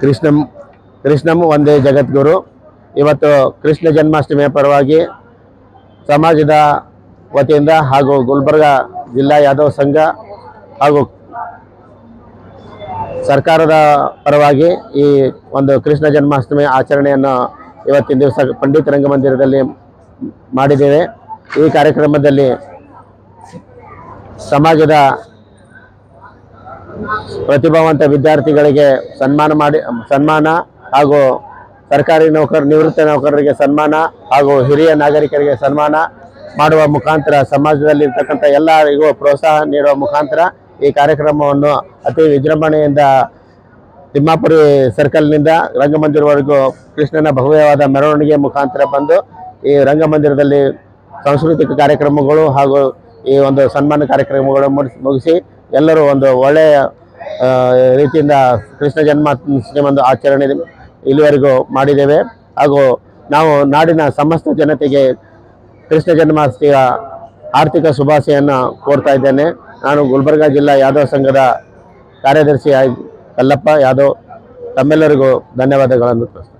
ಕೃಷ್ಣಂ ಕೃಷ್ಣಂ ಒಂದೇ ಜಗದ್ಗುರು. ಇವತ್ತು ಕೃಷ್ಣ ಜನ್ಮಾಷ್ಟಮಿಯ ಪರವಾಗಿ ಸಮಾಜದ ವತಿಯಿಂದ ಹಾಗೂ ಗುಲ್ಬರ್ಗ ಜಿಲ್ಲಾ ಯಾದವ್ ಸಂಘ ಹಾಗೂ ಸರ್ಕಾರದ ಪರವಾಗಿ ಈ ಒಂದು ಕೃಷ್ಣ ಜನ್ಮಾಷ್ಟಮಿ ಆಚರಣೆಯನ್ನು ಇವತ್ತಿನ ದಿವಸ ಪಂಡಿತ ರಂಗಮಂದಿರದಲ್ಲಿ ಮಾಡಿದ್ದೇವೆ. ಈ ಕಾರ್ಯಕ್ರಮದಲ್ಲಿ ಸಮಾಜದ ಪ್ರತಿಭಾವಂತ ವಿದ್ಯಾರ್ಥಿಗಳಿಗೆ ಸನ್ಮಾನ ಮಾಡಿ, ಸನ್ಮಾನ ಹಾಗೂ ಸರ್ಕಾರಿ ನೌಕರ, ನಿವೃತ್ತ ನೌಕರರಿಗೆ ಸನ್ಮಾನ ಹಾಗೂ ಹಿರಿಯ ನಾಗರಿಕರಿಗೆ ಸನ್ಮಾನ ಮಾಡುವ ಮುಖಾಂತರ ಸಮಾಜದಲ್ಲಿ ಇರ್ತಕ್ಕಂಥ ಎಲ್ಲರಿಗೂ ಪ್ರೋತ್ಸಾಹ ನೀಡುವ ಮುಖಾಂತರ ಈ ಕಾರ್ಯಕ್ರಮವನ್ನು ಅತಿ ವಿಜೃಂಭಣೆಯಿಂದ ತಿಮ್ಮಾಪುರಿ ಸರ್ಕಲ್ನಿಂದ ರಂಗಮಂದಿರವರೆಗೂ ಕೃಷ್ಣನ ಭವ್ಯವಾದ ಮೆರವಣಿಗೆ ಮುಖಾಂತರ ಬಂದು ಈ ರಂಗಮಂದಿರದಲ್ಲಿ ಸಾಂಸ್ಕೃತಿಕ ಕಾರ್ಯಕ್ರಮಗಳು ಹಾಗೂ ಈ ಒಂದು ಸನ್ಮಾನ ಕಾರ್ಯಕ್ರಮಗಳು ಮುಗಿಸಿ ಎಲ್ಲರೂ ಒಂದು ಒಳ್ಳೆಯ ರೀತಿಯಿಂದ ಕೃಷ್ಣ ಜನ್ಮಾಷ್ಟಮಿ ಆಚರಣೆ ಇಲ್ಲಿವರೆಗೂ ಮಾಡಿದ್ದೇವೆ. ಹಾಗೂ ನಾವು ನಾಡಿನ ಸಮಸ್ತ ಜನತೆಗೆ ಕೃಷ್ಣ ಜನ್ಮಾಷ್ಟಮಿಯ ಆರ್ಥಿಕ ಶುಭಾಶಯನ್ನು ಕೋರ್ತಾ ಇದ್ದೇನೆ. ನಾನು ಗುಲ್ಬರ್ಗ ಜಿಲ್ಲಾ ಯಾದವ ಸಂಘದ ಕಾರ್ಯದರ್ಶಿ ಕಲ್ಲಪ್ಪ ಯಾದವ್, ತಮ್ಮೆಲ್ಲರಿಗೂ ಧನ್ಯವಾದಗಳನ್ನು ತಿಳಿಸ್ತೇನೆ.